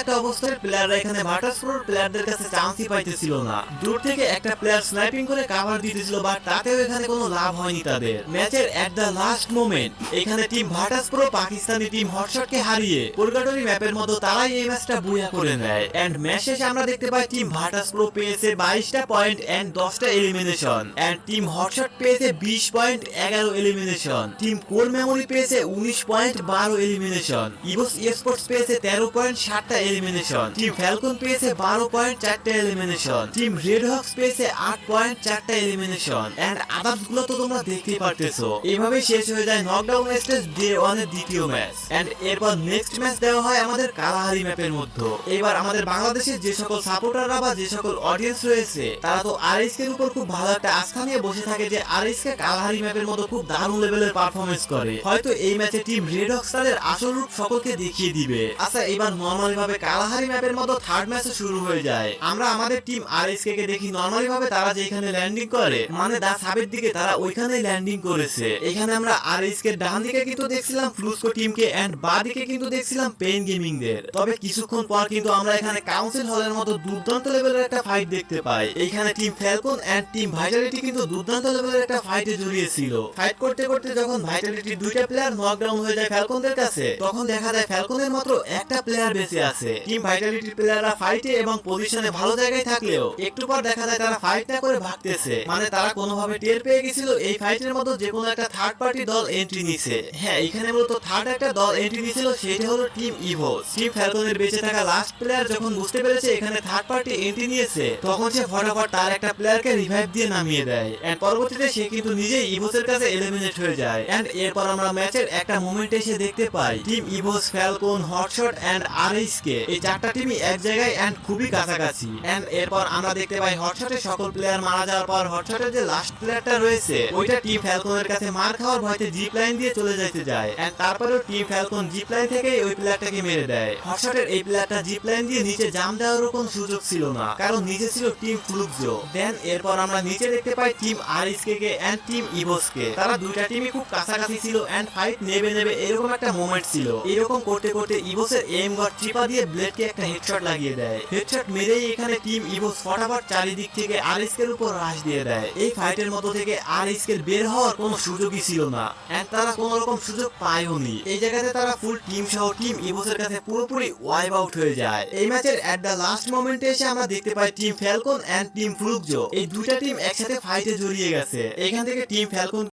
একটা অবস্থায় প্লেয়াররা এখানে মার্টাস প্রোর প্লেয়ারদের কাছে চান্সই পাইতেছিল না। দূর থেকে একটা প্লেয়ার স্নাইপিং করে কাভার দিতেছিল বাট তাতেও এখানে কোনো লাভ হয়নি তাদের। ম্যাচের এট দ্য লাস্ট মোমেন্ট এখানে team Virtus Pro Pakistani team হটশটকে হারিয়ে পুরগাটরি ম্যাপের মতো তারাই এই ম্যাচটা বুয়া করে নেয়। এন্ড ম্যাচ শেষে আমরা দেখতে পাই টিম ভার্টাস প্রো পেয়েছে বাইশটা পয়েন্ট এন্ড দশটা এলিমিনেশন এন্ড টিম হটশট পেয়েছে বিশ পয়েন্ট এগারো এলিমিনেশন টিম কোর মেমোরি পেয়েছে উনিশ পয়েন্ট বারো এলিমিনেশন ইভোস স্পোর্টস পেয়েছে তেরো পয়েন্ট সাতটা এলিমিনেশন টিম ফ্যালকন পেয়েছে বারো পয়েন্ট চারটা এলিমিনেশন টিম রেড হক্স পেয়েছে আট পয়েন্ট চারটা এলিমিনেশন এন্ড আদার্সগুলো তো তোমরা দেখতেই পারতেছো। এভাবে শেষ হয়ে যায় নকডাউন স্টেজ ডে ওয়ানের দ্বিতীয় ম্যাচ এন্ড এরপর নেক্সট ম্যাচ দেওয়া হয় আমাদের কালাহারি ম্যাপের মধ্যে। এবার আমাদের বাংলাদেশের যে সকল সাপোর্টাররা বা যে সকল অডিয়েন্স রয়েছে, তারা তো আরএসকে এর উপর খুব ভালো একটা আস্থা নিয়ে বসে থাকে যে আরএসকে কালাহারি ম্যাপের মতো খুব দারুণ লেভেলের পারফরমেন্স করে। হয়তো এই ম্যাচে টিম রেড হক্স তাদের আসল রূপ সকলকে দেখিয়ে দিবে। আচ্ছা এবার নর্মালি ভাবে কালাহারি ম্যাপের মতো থার্ড ম্যাচে শুরু হয়ে যায়। আমরা আমাদের টিম আরএসকে কে দেখি নর্মালি ভাবে তারা যেখানে ল্যান্ডিং করে মানে দা সাবের দিকে তারা ওইখানে ল্যান্ডিং করেছে। এখানে আমরা আরএসকে ডান দিকে কিন্তু দেখছিলাম ফ্লুস্কো টিমকে এন্ড বা দিকে কিন্তু দেখছিলাম পেন গেমিং দের। তবে কিছুক্ষণ পর কিন্তু আমরা এখানে কাউন্সিল হলের মতো দুর্দান্ত লেভেলের একটা ফাইট দেখতে পাই। এখানে team Falcon and team Vitality কিন্তু দুর্দান্ত লেভেলের একটা ফাইটে জড়িয়েছিল। ফাইট করতে করতে যখন ভাইটালিটি দুইটা প্লেয়ার নকডাউন হয়ে যায় ফ্যালকনদের কাছে, তখন দেখা যায় ফ্যালকনের মাত্র একটা প্লেয়ার বেঁচে আছে। টিম ভাইটালিটির প্লেয়াররা ফাইটে এবং পজিশনে ভালো জায়গায় থাকলেও একটু পর দেখা যায় তারা ফাইট না করে ভাগতেছে। মানে তারা কোনোভাবে টের পেয়ে গেছিল এই ফাইটের মতো যে কোনো একটা থার্ড পার্টি দল এন্ট্রি নিছে। হ্যাঁ এখানে মূলত থার্ড একটা দল এন্ট্রি নিছিল, সেটা হলো টিম ইভো টিম ফ্যালকনের বেঁচে থাকা লাস্ট প্লেয়ার যখন বুঝতে পেরেছে এখানে থার্ড পার্টি এন্ট্রি নিয়েছে, তখন সে ফটাফট তার একটা প্লেয়ারকে রিভাইভ দিয়ে নামিয়ে দেয়। এন্ড পরবর্তীতে সে কিন্তু নিজেই ইভোসের কাছে এলিমিনেট হয়ে যায়। এন্ড এরপর আমরা ম্যাচের একটা মোমেন্ট এসে দেখতে পাই team Evos Falcon Hotshot and RH K এই চারটা টিমই এক জায়গায় এন্ড খুবই কাছাকাছি। এন্ড এরপর আমরা দেখতে পাই হটশটের সকল প্লেয়ার মারা যাওয়ার পর হটশটের যে লাস্ট প্লেয়ারটা রয়েছে, ওইটা টিম ফ্যালকনের কাছে মার খাওয়ার ভয়তে জিপ লাইন দিয়ে চলে যাইতে যায়। এন্ড তারপরেও টিম ফ্যালকন জিপ লাইন থেকে ওই প্লেয়ারটাকে মেরে দেয়। হটশটের এই প্লেয়ারটা জিপ লাইন দিয়ে নিচে জাম দেওয়ারও কোনো সুযোগ ছিল না, কারণ নিচে ছিল টিম ফ্লুকজো দেন এরপর আমরা নিচে দেখতে পাই টিম আরএসকে কে এন্ড টিম ইভোসকে তারা দুইটা টিমই খুব কাছাকাছি ছিল এন্ড ফাইট নেবে নেবে এরকম একটা মোমেন্ট ছিল। এরকম করতে করতে ইভোসের এম গড চিপা দিয়ে ব্লেডকে একটা হেডশট লাগিয়ে দেয়। হেডশট মেরেই এখানে টিম ইভোস ফটাফট চারিদিক থেকে এর উপর রাশ দিয়ে দেয়। এই ফাইটের মধ্যে থেকে আরএসকে বের হওয়ার কোনো সুযোগই ছিল না। এন্ড তারা কোনো রকম সুযোগ পায়ওনি এই জায়গাতে তারা ফুল টিম সহ টিম ইভোসের কাছে পুরোপুরি ওয়াইপ আউট হয়ে যায়। এই ম্যাচের এট দ্য লাস্ট মোমেন্টে এসে আমরা দেখতে পাই team Falcon and team Fluxo এই দুইটা টিম একসাথে ফাইটে জড়িয়ে গেছে। এখান থেকে টিম ফ্যালকন